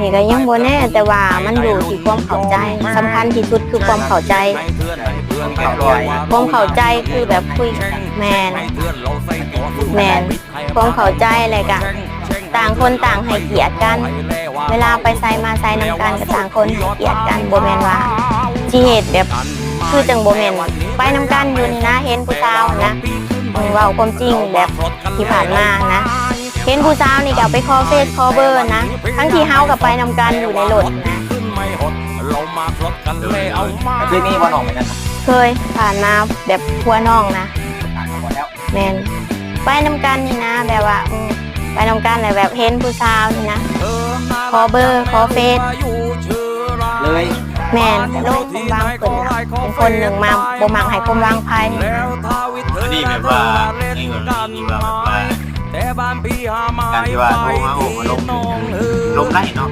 นี่ก็ยังบ่แน่แต่ว่ามันอยู่ที่ความเข้าใจสำคัญที่สุดคือความเข้าใจความเข้าใจคือแบบคุยแมนแมนความเข้าใจอะไรกะต่างคนต่างให้เกียรติกัน เวลาไปใส่มาใส่นำกันก็ต่างคนให้เกียรติกันบ่แมนว่าจีเหตุแบบคือจังบ่แมนไปนำกันอยู่นี่นะเห็นผู้สาวนะเออเว้าความจริงแบบที่ผ่านมานะ เห็นผู้สาวนี่ก็ไปคอเฟซคอเบอร์นะ ทั้งที่เฮากับไปนำกันอยู่ในรถนะคือนี่บอลออกไปนั่นนะเคยผ่านมาแบบพัวน้องนะหมดแล้วแมนไปนำกันนี่นะแบบว่าอืมไปนำกันเลยแบบเห็นผู้สาวนี่นะขอเบอร์ขอเฟซเลยแมนโลกผมวางเพิ่นนะเป็นคนหนึ่งมาบ่มักให้ผมวางไพ่นี่แบบว่านี่ก็นี่ว่าแบบว่า การที่ว่าโทรมาโอ้มาลงลงได้เนาะ